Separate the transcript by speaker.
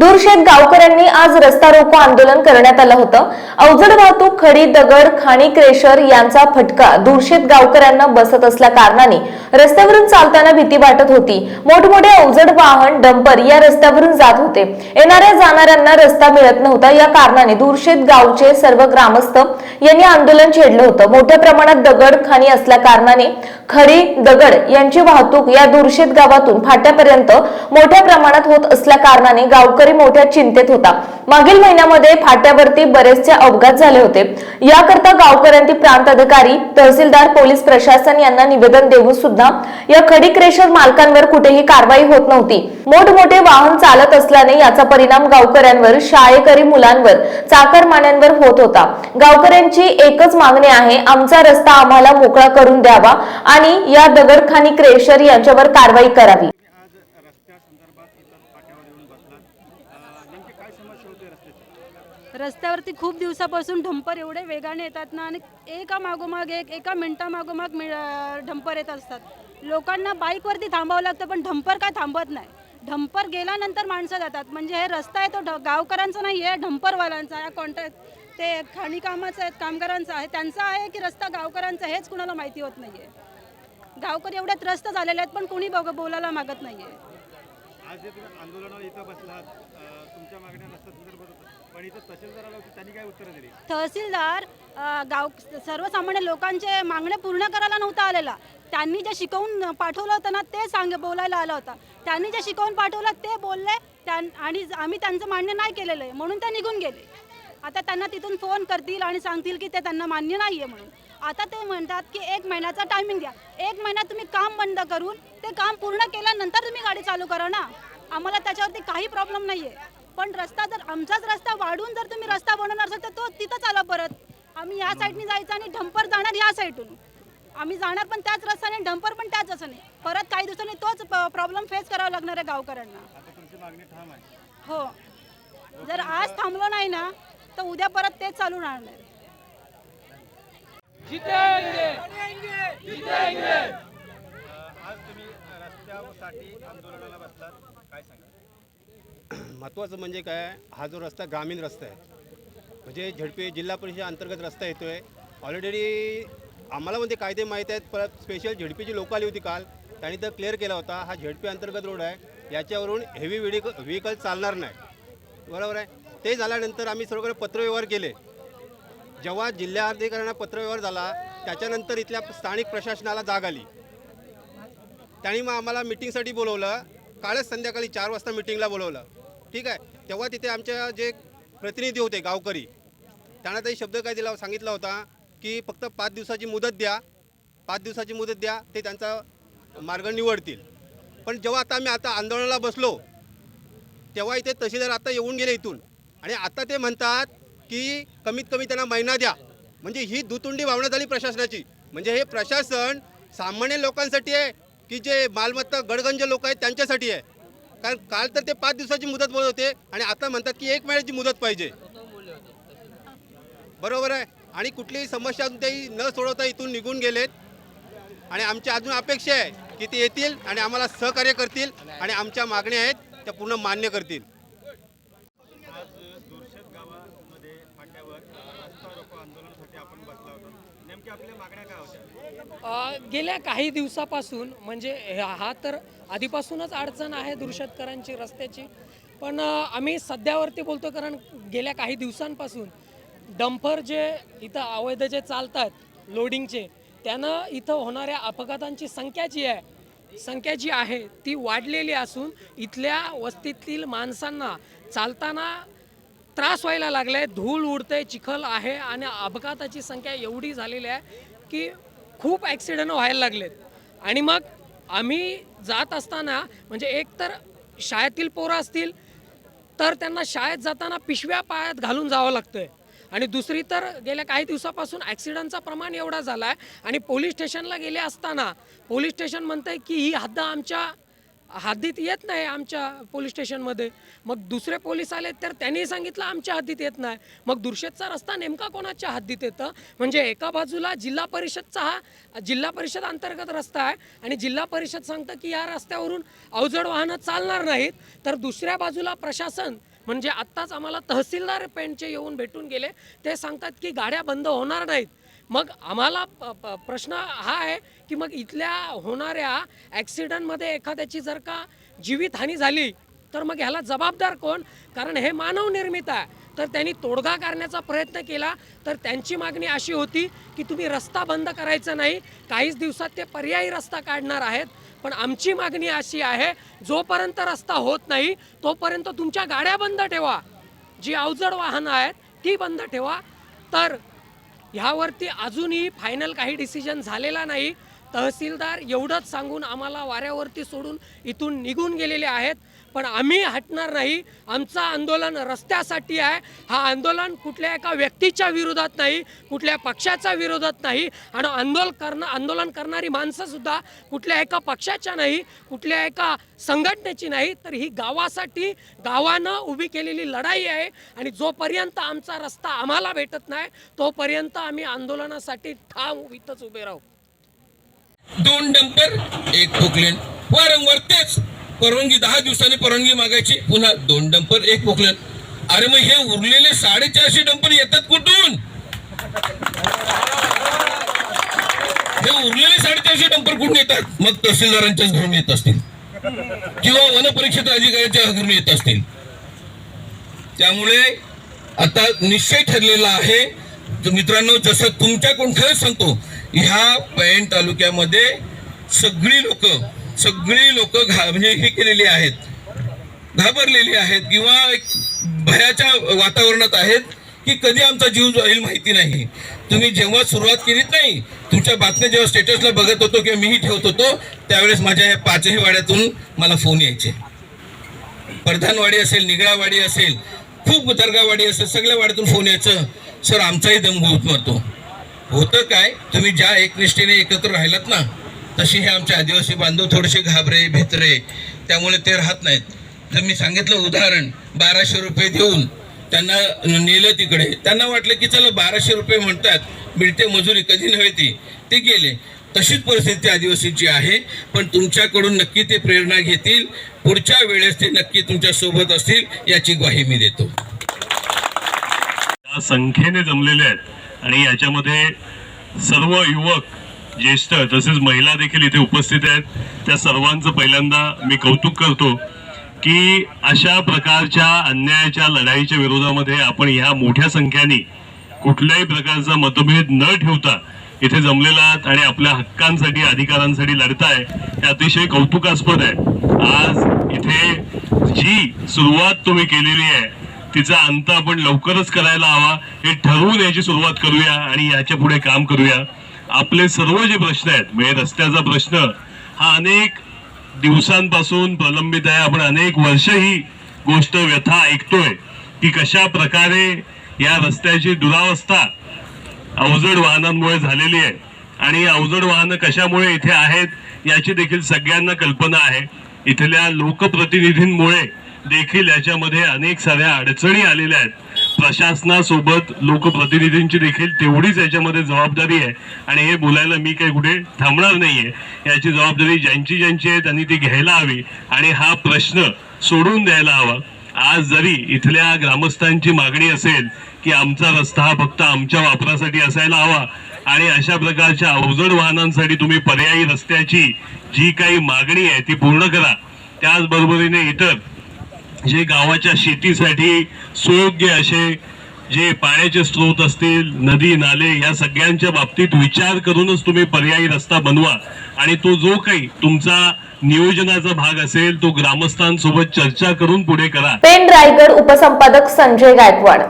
Speaker 1: दूरशेत गावकऱ्यांनी आज रस्ता रोको आंदोलन करण्यात आलं होतं. अवजड वाहतूक खडी दगड खाणी क्रेशर यांचा फटका. दूरशेत गावकऱ्यांना बसत असल्या कारणाने रस्त्यावरून चालताना भीती वाटत होती. मोठमोठे अवजड वाहन डंपर या रस्त्यावरून जात होते. येणाऱ्या जाणाऱ्यांना रस्ता मिळत नव्हता. या कारणाने दूरशेत गावचे सर्व ग्रामस्थ यांनी आंदोलन छेडलं होतं. मोठ्या प्रमाणात दगड खाणी असल्या कारणाने खडी दगड यांची वाहतूक या दूरशेत गावातून फाट्यापर्यंत मोठ्या प्रमाणात होत असल्या कारणाने गावकरी मोठ्या चिंतेत होता. मागील महिन्यामध्ये फाट्यावरती बरेचसे अपघात झाले होते. याकरता गावकऱ्यांनी प्रांत अधिकारी तहसीलदार पोलीस प्रशासन यांना निवेदन देऊन सुद्धा या खडी क्रेशर मालकांवर कुठेही कारवाई होत नव्हती. मोठमोठे वाहन चालत असल्याने याचा परिणाम गावकऱ्यांवर शाळेकरी मुलांवर चाकरमान्यांवर होत होता. गावकऱ्यांची एकच मागणी आहे आमचा रस्ता आम्हाला मोकळा करून द्यावा आणि या दगडखानी क्रेशर यांच्यावर कारवाई करावी
Speaker 2: तुम्ही आज रस्त्या संदर्भात इथं फाट्यावर येऊन बसलात अं, नेमकी काय समस्या होती रस्त्याची?
Speaker 3: रस्त्यावरती खूप दिवसापासून डंपर एवढे वेगाने येतात ना आणि एका मागोमाग एक एका मिनटा मागोमाग मि- अं, डंपर येत असतात. लोकांना बाईकवरती थांबावं लागतं पण डंपर काय थांबत नाही. डंपर गेल्यानंतर माणसं जातात. म्हणजे हे रस्ता आहे तो ढ- गावकऱ्यांचा नाही आहे डंपरवाल्यांचा आहे. कॉन्ट्रॅक्ट ते खाणी कामाचं आहे कामगारांचा आहे. त्यांचा आहे की रस्ता गावकऱ्यांचा हेच कुणाला माहिती होत नाही आहे गावकरी एवढ्या त्रस्त झालेले आहेत पण कोणी बघ बोलायला मागत नाही आहे
Speaker 2: आज इथं बसलात तुमच्या मागण्या संदर्भात पण इथं तहसीलदार त्यांनी काय उत्तरं दिली?
Speaker 3: तहसीलदार अ, गाव सर्वसामान्य लोकांचे मागणे पूर्ण करायला नव्हता आलेला. त्यांनी जे शिकवून पाठवलं होतं ना ते सांग बोलायला आला होता. त्यांनी जे शिकवून पाठवलं ते बोलले त्यां आणि आम्ही त्यांचं मान्य नाही केलेलं आहे म्हणून ते निघून गेले. आता त्यांना तिथून फोन करतील आणि सांगतील की ते त्यांना मान्य नाही आहे म्हणून. आता ते म्हणतात की एक महिन्याचा टायमिंग द्या. एक महिना तुम्ही काम बंद करून ते काम पूर्ण केल्यानंतर तुम्ही गाडी चालू करा ना. आम्हाला त्याच्यावरती काही प्रॉब्लेम नाही आहे पण रस्ता जर आमचाच रस्ता वाढून जर तुम्ही रस्ता बनवणार असाल तर तो तिथंच आला परत. आम्ही या साईडनी जायचं आणि डंपर जाणार या साईडून आम्ही जाणार पण त्याच रस्त्याने डंपर पण त्याच रस्त्याने. परत काही दिवसांनी तोच प्रॉब्लेम फेस करावा लागणार आहे गावकऱ्यांना.
Speaker 2: आता तुमची मागणी ठाम आहे.
Speaker 3: हो. जर आज थांबलो नाही ना तर उद्या परत तेच चालू राहणार
Speaker 2: आज तुम्ही रस्त्यासाठी आंदोलनाला बसलात. काय सांगा
Speaker 4: महत्त्वाचं म्हणजे काय हा जो रस्ता ग्रामीण रस्ता आहे म्हणजे झडपी जिल्हा परिषद अंतर्गत रस्ता येतो आहे ऑलरेडी आम्हाला म्हणजे कायदे माहीत आहेत परत स्पेशल झडपीची लोक आली होती काल त्यांनी तर क्लिअर केला होता हा झडपी अंतर्गत रोड आहे. याच्यावरून हेवी व्हिडिक व्हेकल चालणार नाही. बरोबर आहे? ते झाल्यानंतर आम्ही सर्वकडे पत्रव्यवहार केले. जेव्हा जिल्हाधिकाऱ्यांना पत्रव्यवहार झाला त्याच्यानंतर इथल्या स्थानिक प्रशासनाला जाग आली. त्यांनी मग आम्हाला मिटिंगसाठी बोलवलं. कालच संध्याकाळी चार वाजता मिटिंगला बोलवलं. ठीक आहे. तेव्हा तिथे आमच्या जे प्रतिनिधी होते गावकरी त्यांना तरी शब्द काय दिला सांगितला होता की फक्त पाच दिवसाची मुदत द्या पाच दिवसाची मुदत द्या ते त्यांचा मार्ग निवडतील. पण जेव्हा आता आम्ही आता आंदोलनाला बसलो तेव्हा इथे तहसीलदार आता येऊन गेले इथून. आणि आता ते म्हणतात की कमीत कमी त्यांना महिना द्या. म्हणजे ही दुतुंडी भावना झाली प्रशासनाची. म्हणजे हे प्रशासन सामान्य लोकांसाठी आहे की जे मालमत्ता गडगंज लोक आहेत त्यांच्यासाठी आहे. कारण काल तर ते पाच दिवसाची मुदत बोलत होते आणि आता म्हणतात की एक महिन्याची मुदत पाहिजे. बरोबर आहे? आणि कुठलीही समस्या अजून तेही न सोडवता इथून निघून गेलेत. आणि आमची अजून अपेक्षा आहे की ते येतील आणि आम्हाला सहकार्य करतील आणि आमच्या मागण्या आहेत त्या पूर्ण मान्य करतील
Speaker 2: आज दुर्शत गावामध्ये फाट्यावर अं, रस्ता रोको आंदोलनासाठी आपण बसला होता नेमक्या आपल्या मागण्या काय होत्या
Speaker 5: अ, गेल्या काही दिवसापासून म्हणजे हा तर आधीपासूनच अडचण आहे दुरशेतकरांची रस्त्याची. पण आम्ही सध्यावरती बोलतो कारण गेल्या काही दिवसांपासून डम्फर जे इथं अवैध जे चालतात लोडिंगचे त्यानं इथं होणाऱ्या अपघातांची संख्या जी आहे संख्या जी आहे ती वाढलेली असून इथल्या वस्तीतील माणसांना चालताना त्रास व्हायला लागलाय धूळ उडते चिखल आहे आणि अपघाताची संख्या एवढी झालेली आहे की खूप ॲक्सिडेंट व्हायला लागलेत. आणि मग आम्ही जात असताना म्हणजे एक तर शाळेतील पोरं असतील तर त्यांना शाळेत जाताना पिशव्या पायात घालून जावं लागतंय. आणि दुसरी तर गेल्या काही दिवसापासून ॲक्सिडेंटचा प्रमाण एवढा झाला आहे आणि पोलीस स्टेशनला गेले असताना पोलीस स्टेशन म्हणतंय की ही हद्द आमच्या हद्दीत येत नाही आमच्या पोलीस स्टेशनमध्ये. मग दुसरे पोलीस आले तर त्यांनी सांगितलं आमच्या हद्दीत येत नाही. मग दुर्शेतचा रस्ता नेमका कोणाच्या हद्दीत येतं? म्हणजे एका बाजूला जिल्हा परिषदचा हा जिल्हा परिषद अंतर्गत रस्ता आहे आणि जिल्हा परिषद सांगतं की या रस्त्यावरून अवजड वाहनं चालणार नाहीत. तर दुसऱ्या बाजूला प्रशासन म्हणजे आत्ताच आम्हाला तहसीलदार पेंटचे येऊन भेटून गेले. ते सांगतात की गाड्या बंद होणार नाहीत. मग आम्हाला प- प- प्रश्न हा आहे की मग इथल्या होणाऱ्या ॲक्सिडेंटमध्ये एखाद्याची जर का जीवितहानी झाली तर मग ह्याला जबाबदार कोण? कारण हे मानवनिर्मित आहे. तर त्यांनी तोडगा करण्याचा प्रयत्न केला तर त्यांची मागणी अशी होती की तुम्ही रस्ता बंद करायचा नाही काहीच दिवसात ते पर्यायी रस्ता काढणार आहेत. पण आमची मागणी अशी आहे जोपर्यंत रस्ता होत नाही तोपर्यंत तुमच्या गाड्या बंद ठेवा. जी अवजड वाहनं आहेत ती बंद ठेवा. तर ह्यावरती अजूनही फायनल काही डिसिजन झालेला नाही. तहसीलदार एवढंच सांगून आम्हाला वाऱ्यावरती सोडून इथून निघून गेलेले आहेत. पण आम्ही हटणार नाही. आमचं आंदोलन रस्त्यासाठी आहे. हा आंदोलन कुठल्या एका व्यक्तीच्या विरोधात नाही कुठल्या पक्षाच्या विरोधात नाही. आणि आंदोलन करणं आंदोलन करणारी माणसंसुद्धा कुठल्या एका पक्षाच्या नाही कुठल्या एका संघटनेची नाही. तर ही गावासाठी गावानं उभी केलेली लढाई आहे. आणि जोपर्यंत आमचा रस्ता आम्हाला भेटत नाही तोपर्यंत आम्ही आंदोलनासाठी ठाम इथंच उभे राहू.
Speaker 6: दोन डंपर एक पोकलेन वारंवार तेच परवानगी दहा दिवसांनी परवानगी मागायची. पुन्हा दोन डंपर एक पोकलेन अरे मग हे उरलेले साडेचारशे डंपर येतात कुठून? हे उरलेले साडेचारशे डंपर कुठून येतात? मग तहसीलदारांच्याच घरून येत असतील. किंवा वनपरीक्षेत अधिकाऱ्यांच्या घरून येत असतील. त्यामुळे आता निश्चय ठरलेला आहे. तर मित्रांनो जसं तुमच्याकडून खरंच सांगतो ह्या पैन तालुक्यामध्ये सगळी लोक सगळी लोक घा म्हणजे हे केलेली आहेत. घाबरलेली आहेत किंवा एक भयाच्या वातावरणात आहेत की कधी आमचा जीव जाईल माहिती नाही. तुम्ही जेव्हा सुरुवात केलीत नाही तुमच्या बातम्या जेव्हा स्टेटसला बघत होतो किंवा मीही ठेवत होतो त्यावेळेस माझ्या या पाचही वाड्यातून मला फोन यायचे. प्रधानवाडी असेल निगळावाडी असेल खूप दर्गावाडी असेल सगळ्या वाड्यातून फोन यायचं. सर आमचाही दम मरतो होतं काय तुम्ही ज्या एकनिष्ठेने एकत्र राहिलात ना तशी हे आमचे आदिवासी बांधव थोडेसे घाबरे भेतरे त्यामुळे ते राहत नाहीत. तर मी सांगितलं उदाहरण बाराशे रुपये देऊन त्यांना नेलं तिकडे. त्यांना वाटलं की चला बाराशे रुपये म्हणतात मिळते मजुरी कधी नव्हे ती ते गेले. तशीच परिस्थिती आदिवासीची आहे पण तुमच्याकडून नक्की ते प्रेरणा घेतील. पुढच्या वेळेस ते नक्की तुमच्यासोबत असतील याची ग्वाही मी देतो.
Speaker 7: संख्येने जमलेले आहेत. आणि याच्यामध्ये सर्व युवक ज्येष्ठ तसेच महिला देखील इथे उपस्थित आहेत. त्या सर्वांचं पहिल्यांदा मी कौतुक करतो की अशा प्रकारच्या अन्यायाच्या लढाईच्या विरोधामध्ये आपण ह्या मोठ्या संख्येने कुठल्याही प्रकारचा मतभेद न ठेवता इथे जमलेला आहात आणि आपल्या हक्कांसाठी अधिकारांसाठी लढताय हे अतिशय कौतुकास्पद आहे. आज इथे जी सुरुवात तुम्ही केलेली आहे तिचा अंत आपण लवकरच करायला हवा. हे ठरवून याची सुरुवात करूया आणि याच्यापुढे काम करूया. आपले सर्व जे प्रश्न आहेत म्हणजे रस्त्याचा प्रश्न हा अनेक दिवसांपासून प्रलंबित आहे. आपण अनेक वर्ष ही गोष्ट व्यथा ऐकतोय की कशा प्रकारे या रस्त्याची दुरावस्था अवजड वाहनांमुळे झालेली आहे आणि अवजड वाहनं कशामुळे इथे आहेत याची देखील सगळ्यांना कल्पना आहे. इथल्या लोकप्रतिनिधींमुळे देखील याच्यामध्ये अनेक साऱ्या अडचणी आलेल्या आहेत. प्रशासनासोबत लोकप्रतिनिधींची देखील तेवढीच याच्यामध्ये जबाबदारी आहे. आणि हे बोलायला मी काही कुठे थांबणार नाहीये. याची जबाबदारी ज्यांची ज्यांची आहे त्यांनी ती घ्यायला हवी. आणि हा प्रश्न सोडून द्यायला हवा. आज जरी इथल्या ग्रामस्थांची मागणी असेल की आमचा रस्ता हा फक्त आमच्या वापरासाठी असायला हवा आणि अशा प्रकारच्या अवजड वाहनांसाठी तुम्ही पर्यायी रस्त्याची जी काही मागणी आहे ती पूर्ण करा. त्याचबरोबरीने इतर जे गावाच्या शेतीसाठी सुयोग्य असे जे पाण्याचे स्रोत असतील नदी नाले या सगळ्यांच्या बाबतीत विचार करूनच तुम्ही पर्यायी रस्ता बनवा. आणि तो जो काही तुमचा नियोजनाचा भाग असेल तो ग्रामस्थांसोबत चर्चा करून पुढे करा.
Speaker 1: पेन रायगड उपसंपादक संजय गायकवाड.